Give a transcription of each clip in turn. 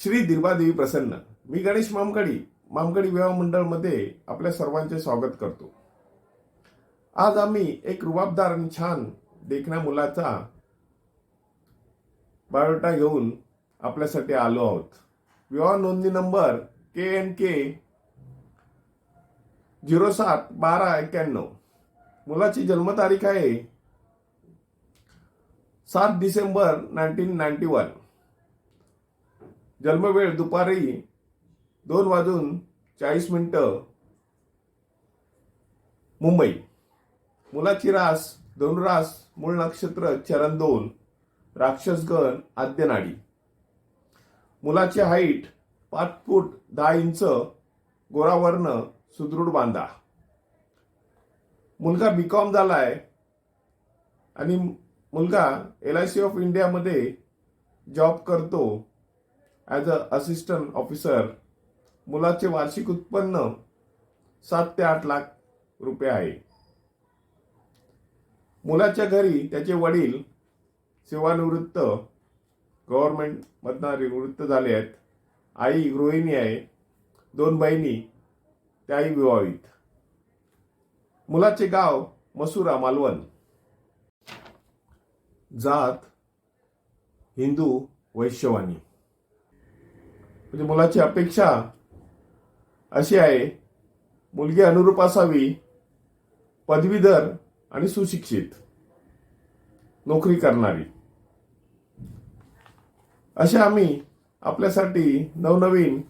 श्री दिर्बादेवी प्रसन्न. मी गणेश मामकडी मामकडी विवाह मंडळमध्ये आपल्या सर्वांचे स्वागत करतो. आज आम्ही एक रुबाबदार आणि छान देखण्या मुलाचा बायोडा घेऊन आपल्यासाठी आलो आहोत. विवाह नोंदणी number K N K zero सात बारा एक्क्याण्णव मुलाची जन्मतारीख आहे सात डिसेंबर नाईन्टीन नाईन्टी वन. जन्मवेळ दुपारी दोन वाजून चाळीस मिनटं. मुंबई. मुलाची रास धनुरास मूळ नक्षत्र चरण दोन राक्षसगण आद्यनाडी. मुलाची हाईट पाच फूट दहा इंच गोरावर्ण सुदृढ बांधा. मुलगा बी कॉम झालाय आणि मुलगा एल आय सी ऑफ इंडियामध्ये जॉब करतो. ॲज अ असिस्टंट ऑफिसर मुलाचे वार्षिक उत्पन्न सात ते आठ लाख रुपये आहे. मुलाच्या घरी त्याचे वडील सेवानिवृत्त गव्हर्नमेंटमधनं निवृत्त झाले आहेत. आई गृहिणी आहे. दोन बहिणी त्याही विवाहित. मुलाचे गाव मसुरा मालवण. जात हिंदू वैश्यवाणी म्हणजे मुलाची अपेक्षा अशी आहे मुलगी अनुरूप असावी पदवीधर आणि सुशिक्षित नोकरी करणारी. असे आम्ही आपल्यासाठी नवनवीन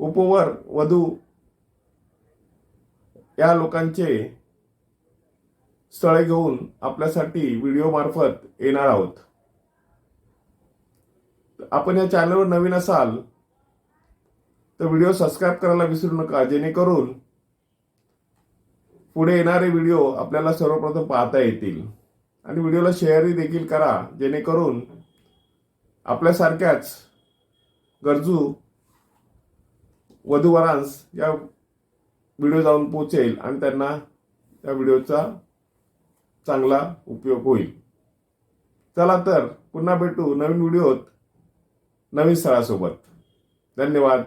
उपवर वधू या लोकांचे स्थळे घेऊन आपल्यासाठी व्हिडिओ मार्फत येणार आहोत. आपण या चॅनलवर नवीन असाल तर व्हिडिओ सबस्क्राईब करायला विसरू नका. जेणेकरून पुढे येणारे व्हिडिओ आपल्याला सर्वप्रथम पाहता येतील. आणि व्हिडिओला शेअरही देखील करा जेणेकरून आपल्यासारख्याच गरजू वधूवरांस या व्हिडिओ जाऊन पोचेल आणि त्यांना त्या व्हिडिओचा चांगला उपयोग होईल. चला तर पुन्हा भेटू नवीन व्हिडिओत नवीन स्थळासोबत धन्यवाद.